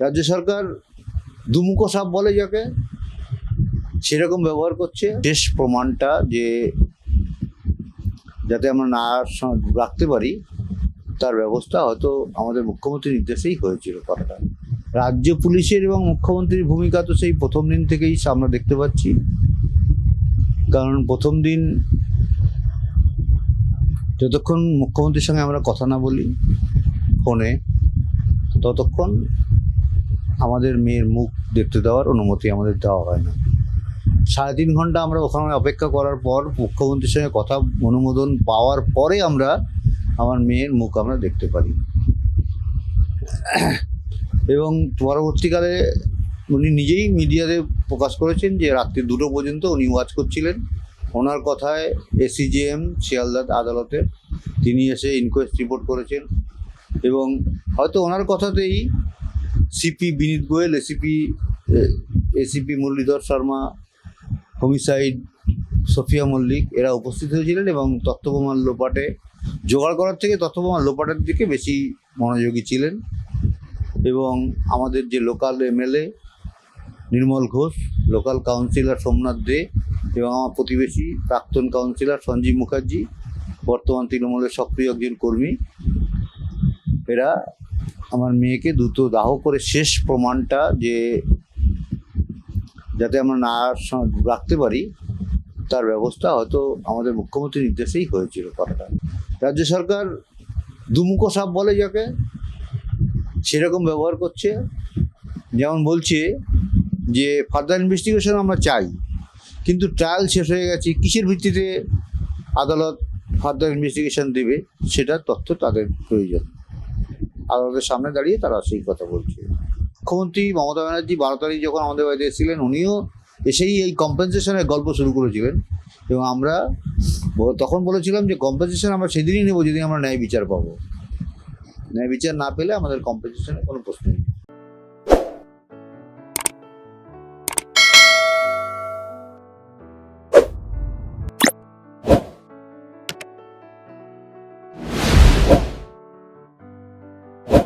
রাজ্য সরকার দুমুখো সাপ বলে যাকে, সেরকম ব্যবহার করছে। শেষ প্রমাণটা যে যাতে আমরা না রাখতে পারি, তার ব্যবস্থা হয়তো আমাদের মুখ্যমন্ত্রীর নির্দেশেই হয়েছিল করাটা। রাজ্য পুলিশের এবং মুখ্যমন্ত্রীর ভূমিকা তো সেই প্রথম দিন থেকেই আমরা দেখতে পাচ্ছি। কারণ প্রথম দিন যতক্ষণ মুখ্যমন্ত্রীর সঙ্গে আমরা কথা না বলি, ফোনে, ততক্ষণ আমাদের মেয়ের মুখ দেখতে দেওয়ার অনুমতি আমাদের দেওয়া হয় না। সাড়ে তিন ঘণ্টা আমরা ওখানে অপেক্ষা করার পর মুখ্যমন্ত্রীর সঙ্গে কথা অনুমোদন পাওয়ার পরে আমরা আমার মেয়ের মুখ আমরা দেখতে পারি। এবং পরবর্তীকালে উনি নিজেই মিডিয়াতে প্রকাশ করেছেন যে রাত্রি দুটো পর্যন্ত উনি ওয়াচ করছিলেন। ওনার কথায় এসিজেএম শিয়ালদা আদালতের তিনি এসে ইনকোয়েস্ট রিপোর্ট করেছেন। এবং হয়তো ওনার কথাতেই CP Vineet Goyal ACP ACP Muralidhar Sharma homicide Sofia Mallick এরা উপস্থিত হয়েছিলেন এবং তত্ত্বপ্রমাণ লোপাটে, জোগাড় করার থেকে তত্ত্বপ্রমাণ লোপাটের দিকে বেশি মনোযোগী ছিলেন এবং আমাদের যে local MLA Nirmal Ghosh, local councillor Somnath De এবং আমার প্রতিবেশী প্রাক্তন কাউন্সিলর সঞ্জীব মুখার্জি, বর্তমান তৃণমূলের সক্রিয় একজন কর্মী, এরা আমার মেয়েকে দ্রুত দাহ করে শেষ প্রমাণটা যে যাতে আমরা না রাখতে পারি, তার ব্যবস্থা হয়তো আমাদের মুখ্যমন্ত্রীর নির্দেশেই হয়েছিল করাটা রাজ্য সরকার দুমুখো সাপ বলে যাকে, সেরকম ব্যবহার করছে। যেমন বলছে যে ফার্দার ইনভেস্টিগেশন আমরা চাই, কিন্তু ট্রায়াল শেষ হয়ে গেছে, কিসের ভিত্তিতে আদালত ফার্দার ইনভেস্টিগেশন দেবে, সেটার তথ্য তাদের প্রয়োজন। আদালতের সামনে দাঁড়িয়ে তারা সেই কথা বলছে। মুখ্যমন্ত্রী মমতা ব্যানার্জি বারো তারিখ যখন আমাদের বাড়িতে এসেছিলেন, উনিও এসেই এই কম্পেনসেশনের গল্প শুরু করেছিলেন। এবং আমরা তখন বলেছিলাম যে কম্পেনসেশন আমরা সেদিনই নেব যদি আমরা ন্যায় বিচার পাবো। ন্যায় বিচার না পেলে আমাদের কম্পেনসেশনের কোনো প্রশ্ন নেই।